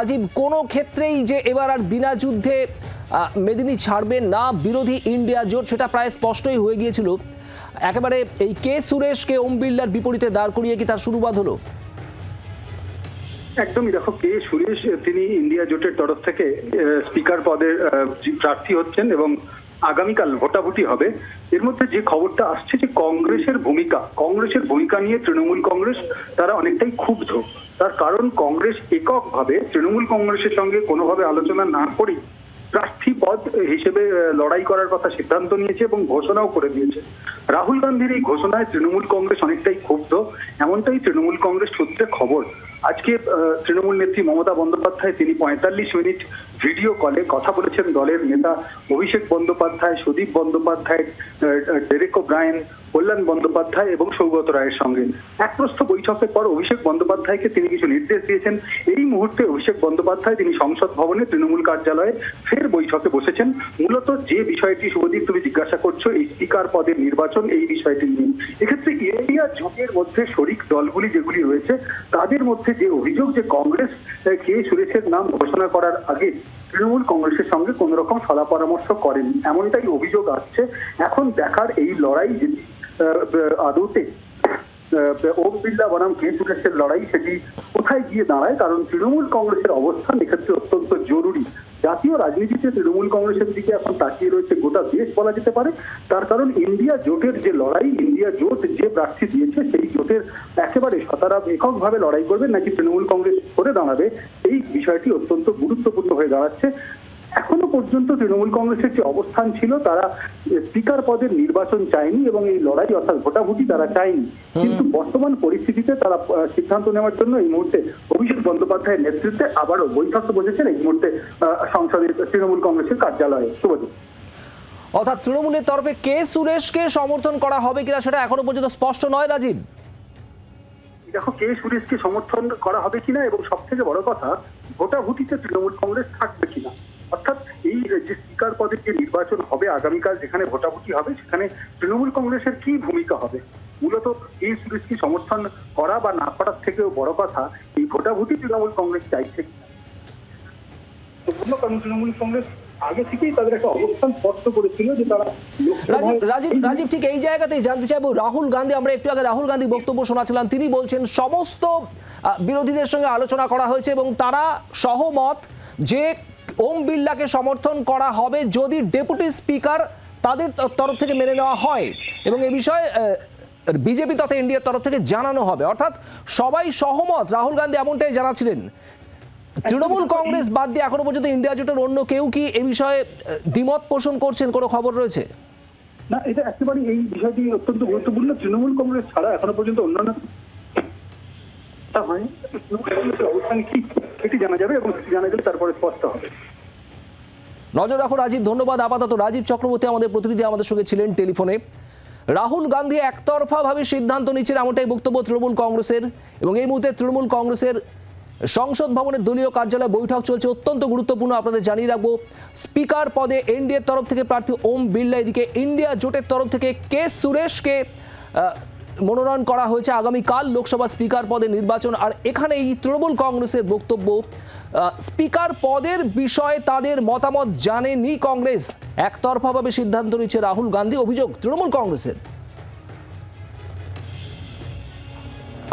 রাজীব কোনো ক্ষেত্রেই যে এবার আর বিনা যুদ্ধে মেদিনী ছাড়বে না, বিরোধী ইন্ডিয়া জোট, সেটা প্রায় স্পষ্টই হয়ে গিয়েছিল। একেবারে এই কে সুরেশকে ওম বিড়লার বিপরীতে দাঁড় করিয়ে কি তার শুরুবাদ হলো? একদমই দেখো, কে সুরেশ, তিনি ইন্ডিয়া জোটের তরফ থেকে স্পিকার পদের প্রার্থী হচ্ছেন এবং আগামীকাল ভোটাভুটি হবে। এর মধ্যে যে খবরটা আসছে যে কংগ্রেসের ভূমিকা কংগ্রেসের ভূমিকা নিয়ে তৃণমূল কংগ্রেস তারা অনেকটাই ক্ষুব্ধ। তার কারণ কংগ্রেস এককভাবে তৃণমূল কংগ্রেসের সঙ্গে কোনোভাবে আলোচনা না করেই প্রার্থী পদ হিসেবে লড়াই করার কথা সিদ্ধান্ত নিয়েছে এবং ঘোষণাও করে দিয়েছে। রাহুল গান্ধীর এই ঘোষণায় তৃণমূল কংগ্রেস অনেকটাই ক্ষুব্ধ। এমনটাই তৃণমূল কংগ্রেস সূত্রে খবর। আজকে তৃণমূল নেত্রী মমতা বন্দ্যোপাধ্যায়, তিনি পঁয়তাল্লিশ মিনিট ভিডিও কলে কথা বলেছেন দলের নেতা অভিষেক বন্দ্যোপাধ্যায়, সুদীপ বন্দ্যোপাধ্যায় ডেরেক ব্রায়ন কল্যাণ বন্দ্যোপাধ্যায় এবং সৌগত রায়ের সঙ্গে। এক প্রস্থ বৈঠকের পর অভিষেক বন্দ্যোপাধ্যায়কে তিনি কিছু নির্দেশ দিয়েছেন। এই মুহূর্তে অভিষেক বন্দ্যোপাধ্যায় তিনি সংসদ ভবনে তৃণমূল কার্যালয়ে ফের বৈঠকে বসেছেন। মূলত যে বিষয়টি, শুভদীপ, তুমি জিজ্ঞাসা করছ, এই স্পিকার পদের নির্বাচন, এই বিষয়টি নিয়ে। এক্ষেত্রে ইন্ডিয়া জোটের মধ্যে শরিক দলগুলি যেগুলি রয়েছে, তাদের মধ্যে যে অভিযোগ যে কংগ্রেস কে সুরেশের নাম ঘোষণা করার আগে তৃণমূল কংগ্রেসের সঙ্গে কোন রকম সলা পরামর্শ করেনি। এমনটাই অভিযোগ আসছে। এখন দেখার এই লড়াই যদি আদৌতে ওম বিড়লা বনাম কে সুরেশের লড়াই সেটি কোথায় গিয়ে দাঁড়ায়? কারণ তৃণমূল কংগ্রেসের অবস্থান এক্ষেত্রে অত্যন্ত জরুরি। জাতীয় রাজনীতিতে তৃণমূল কংগ্রেসের দিকে এখন তাকিয়ে রয়েছে গোটা দেশ বলা যেতে পারে। তার কারণ ইন্ডিয়া জোটের যে লড়াই, ইন্ডিয়া জোট যে প্রার্থী দিয়েছে, সেই জোটের একেবারে সতারা এককভাবে লড়াই করবে, নাকি তৃণমূল কংগ্রেস করে দাঁড়াবে, এই বিষয়টি অত্যন্ত গুরুত্বপূর্ণ হয়ে দাঁড়াচ্ছে। এখনও পর্যন্ত তৃণমূল কংগ্রেসের যে অবস্থান ছিল তারা স্পিকার পদের নির্বাচন চায়নি এবং এই লড়াই অর্থাৎ ভোটাভুটি তারা চায়নি। কিন্তু বর্তমান পরিস্থিতিতে তারা সিদ্ধান্ত নেওয়ার জন্য এই মুহূর্তে অভিষেক বন্দ্যোপাধ্যায়ের নেতৃত্বে আবারও বৈঠকে বসেছেন। এই মুহূর্তে সংসদের তৃণমূল কংগ্রেসের কার্যালয়ে। শুভজিৎ অর্থাৎ তৃণমূলের তরফে কে সুরেশকে সমর্থন করা হবে কিনা সেটা এখনও পর্যন্ত স্পষ্ট নয় রাজীব। দেখো কে সুরেশকে সমর্থন করা হবে কিনা এবং সব থেকে বড় কথা ভোটাভুটিতে তৃণমূল কংগ্রেস থাকবে কিনা। অর্থাৎ এই যে স্পিকার পদের যে নির্বাচন হবে আগামীকাল যেখানে ভোটাভুটি হবে সেখানে তৃণমূল কংগ্রেসের কি ভূমিকা হবে? মূলত এই সুরেশকে সমর্থন করা বা না করার থেকেও বড় কথা এই ভোটাভুটি তৃণমূল কংগ্রেস চাইছে কিনা কারণ তৃণমূল কংগ্রেস আগে থেকেই তাদের একটা অবস্থান স্পষ্ট করেছিল যে তারা রাজীব রাজীব রাজীব ঠিক এই জায়গাতেই জানতে চাইব রাহুল গান্ধী আমরা একটু আগে রাহুল গান্ধী বক্তব্য শোনাছিলাম তিনি বলছেন সমস্ত আহ, বিরোধীদের সঙ্গে আলোচনা করা হয়েছে এবং তারা সহমত যে ওম বিড়লাকে সমর্থন করা হবে যদি ডেপুটি স্পিকার তাদের তরফ থেকে মেনে নেওয়া হয়। এবং এ বিষয়ে বিজেপি তথা ইন্ডিয়ার তরফ থেকে জানানো হবে। অর্থাৎ সবাই সহমত। রাহুল গান্ধী এমনটাই জানাচ্ছিলেন। তৃণমূল কংগ্রেস বাদ দিয়ে এখনও পর্যন্ত ইন্ডিয়া জোটের অন্য কেউ কি এ বিষয়ে দ্বিমত পোষণ করছেন? কোনো খবর রয়েছে? না, এটা একেবারে এই বিষয়টি অত্যন্ত গুরুত্বপূর্ণ। তৃণমূল কংগ্রেস ছাড়া এখনও পর্যন্ত অন্যান্য অবস্থান কি? সেটি জানা যাবে এবং সেটি জানা গেলে তারপরে স্পষ্ট হবে। নজর রাখো রাজীব, ধন্যবাদ। আপাতত রাজীব চক্রবর্তী আমাদের প্রতিনিধি, আমাদের সঙ্গে ছিলেন টেলিফোনে। রাহুল গান্ধী একতরফাভাবে সিদ্ধান্ত নিচ্ছেন এমনটাই বক্তব্য তৃণমূল কংগ্রেসের। এবং এই মুহূর্তে তৃণমূল কংগ্রেসের সংসদ ভবনের দলীয় কার্যালয়ে বৈঠক চলছে, অত্যন্ত গুরুত্বপূর্ণ আপনাদের জানিয়ে রাখব। স্পিকার পদে এনডিএর তরফ থেকে প্রার্থী ওম বিড়লা, এদিকে ইন্ডিয়া জোটের তরফ থেকে কে সুরেশকে মনোনয়ন করা হয়েছে আগামীকাল লোকসভা স্পিকার পদে নির্বাচন। আর এখানে এই তৃণমূল কংগ্রেসের বক্তব্য স্পিকার পদের বিষয়ে তাদের মতামত জানেনি কংগ্রেস। একতরফাভাবে সিদ্ধান্ত নিচ্ছে রাহুল গান্ধী, অভিযোগ তৃণমূল কংগ্রেসের।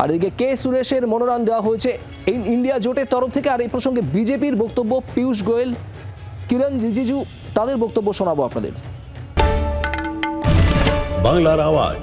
আর এদিকে কে সুরেশের মনোনয়ন দেওয়া হয়েছে? এই ইন্ডিয়া জোটের তরফ থেকে, আর এই প্রসঙ্গে বিজেপির বক্তব্য পীয়ূষ গোয়েল, কিরণ রিজিজু, তাদের বক্তব্য শোনাবো আপনাদের। বাংলার আওয়াজ